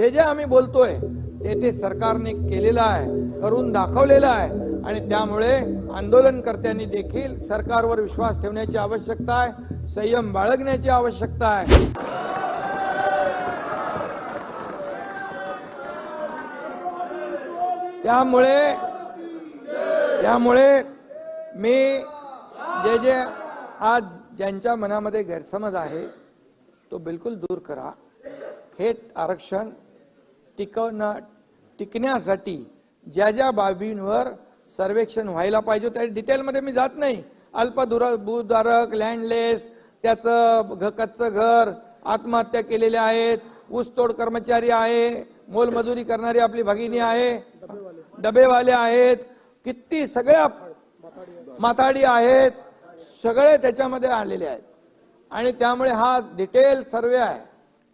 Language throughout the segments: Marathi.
हे जे आम्ही बोलतोय ते ते सरकारने केलेलं आहे करून दाखवलेलं आहे. आणि त्यामुळे आंदोलनकर्त्यांनी देखील सरकारवर विश्वास ठेवण्याची आवश्यकता आहे संयम बाळगण्याची आवश्यकता आहे. त्यामुळे त्यामुळे मी जे जे आज ज्यांच्या मनामध्ये गैरसमज आहे तो बिलकुल दूर करा. हे आरक्षण टिकवणं टिकण्यासाठी ज्या ज्या बाबींवर सर्वेक्षण व्हायला पाहिजे त्या डिटेलमध्ये मी जात नाही. अल्पदुर भूधारक लँडलेस त्याचं घ कच्चं घर आत्महत्या केलेल्या आहेत ऊसतोड कर्मचारी आहे मोलमजुरी करणारी आपली भगिनी आहे डबेवाले आहेत किती सगळ्या माथाडी आहेत सगळे त्याच्यामध्ये आलेले आहेत. आणि त्यामुळे हा डिटेल सर्वे आहे.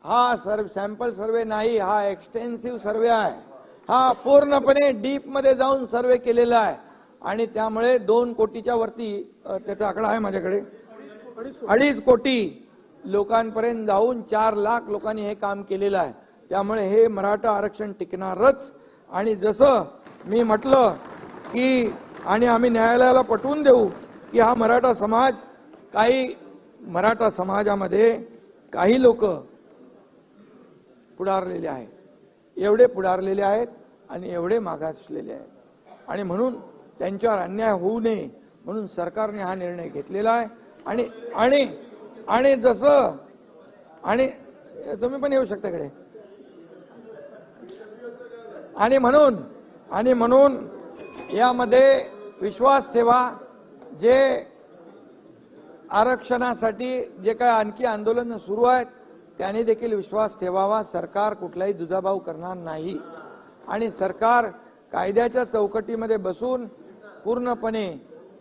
हा सर्व सॅम्पल सर्वे नाही हा एक्सटेन्सिव्ह सर्वे आहे. हा पूर्णपणे डीपमध्ये जाऊन सर्वे केलेला आहे. आणि त्यामुळे दोन कोटीच्या वरती त्याचा आकडा आहे माझ्याकडे. अडीच कोटी लोकांपर्यंत जाऊन चार लाख लोकांनी हे काम केलेलं आहे. त्यामुळे हे मराठा आरक्षण टिकणारच. आणि जसं मी म्हटलं की आणि आम्ही न्यायालयाला पटवून देऊ की हा मराठा समाज काही मराठा समाजामध्ये काही लोक पुढारलेले आहेत. एवढे पुढारलेले आहेत आणि एवढे मागासलेले आहेत. आणि म्हणून त्यांच्यावर अन्याय होऊ नये म्हणून सरकारने हा निर्णय घेतलेला आहे. आणि आणि आणि जसं आणि तुम्ही पण येऊ शकता इकडे. आणि म्हणून आणि म्हणून यामध्ये विश्वास ठेवा जे आरक्षणासाठी जे काय आणखी आंदोलन सुरू आहेत त्याने देखील विश्वास ठेवावा. सरकार कुठलाही दुजाभाव करणार नाही. आणि सरकार कायद्याच्या चौकटीमध्ये बसून पूर्णपणे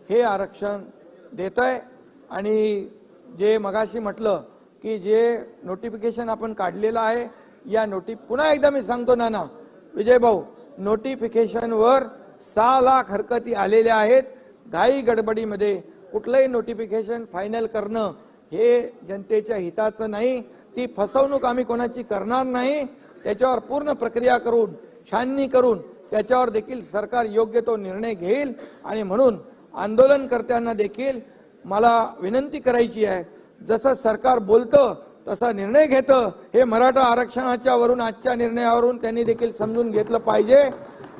हे आरक्षण देत आहे आणि जे मगाशी म्हटलं की जे नोटिफिकेशन आपण काढलेलं आहे या नोटी पुन्हा एकदा मी सांगतो नाना विजय भाऊ नोटिफिकेशनवर सहा लाख हरकती आलेल्या आहेत. घाई गडबडीमध्ये कुठलंही नोटिफिकेशन फायनल करणं हे जनतेच्या हिताचं नाही. ती फसवणूक आम्ही कोणाची करणार नाही त्याच्यावर पूर्ण प्रक्रिया करून छाननी करून त्याच्यावर देखील सरकार योग्य तो निर्णय घेईल. आणि म्हणून आंदोलनकर्त्यांना देखील मला विनंती करायची आहे जसं सरकार बोलतं तसा निर्णय घेतं. हे मराठा आरक्षणाच्या वरून आजच्या निर्णयावरून त्यांनी देखील समजून घेतलं पाहिजे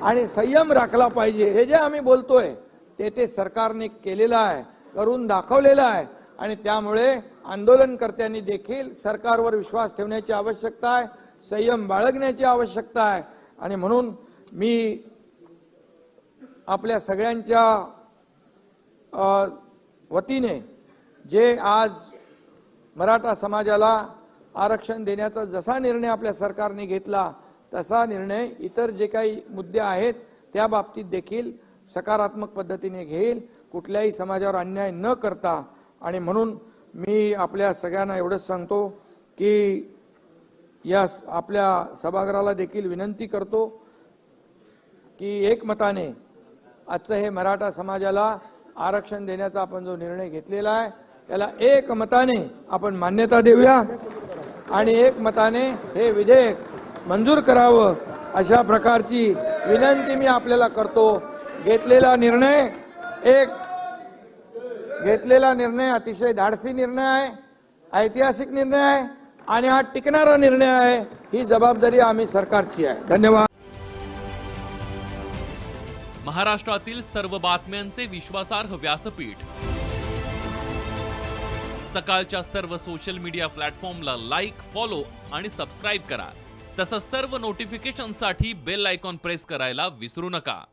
आणि संयम राखला पाहिजे. हे जे आम्ही बोलतोय ते ते सरकारने केलेलं आहे करून दाखवलेलं आहे. आणि त्यामुळे आंदोलनकर्त्यांनी देखील सरकारवर विश्वास ठेवण्याची आवश्यकता आहे संयम बाळगण्याची आवश्यकता आहे. आणि म्हणून मी आपल्या सगळ्यांच्या वतीने जे आज मराठा समाजाला आरक्षण देण्याचा जसा निर्णय आपल्या सरकारने घेतला तसा निर्णय इतर जे काही मुद्दे आहेत त्या बाबतीत देखील सकारात्मक पद्धतीने घेईल. कुठल्याही समाजावर अन्याय न करता आणि म्हणून मी आपल्या सगळ्यांना एवढंच सांगतो की या स- आपल्या सभागृहाला देखील विनंती करतो की एकमताने आजचं हे मराठा समाजाला आरक्षण देण्याचा आपण जो निर्णय घेतलेला आहे त्याला एकमताने आपण मान्यता देऊया आणि एकमताने हे विधेयक मंजूर करावं अशा प्रकारची विनंती मी आपल्याला करतो. घेतलेला निर्णय एक घेतलेला निर्णय अतिशय धाडसी निर्णय आहे ऐतिहासिक निर्णय आहे आणि हा टिकणारा निर्णय आहे ही जबाबदारी आम्ही सरकारची आहे. धन्यवाद. महाराष्ट्रातील सर्व बातम्यांचे विश्वासार्ह व्यासपीठ. सकाळच्या सर्व सोशल मीडिया प्लॅटफॉर्मला लाईक फॉलो आणि सबस्क्राईब करा. तसंच सर्व नोटिफिकेशनसाठी बेल आयकॉन प्रेस करायला विसरू नका.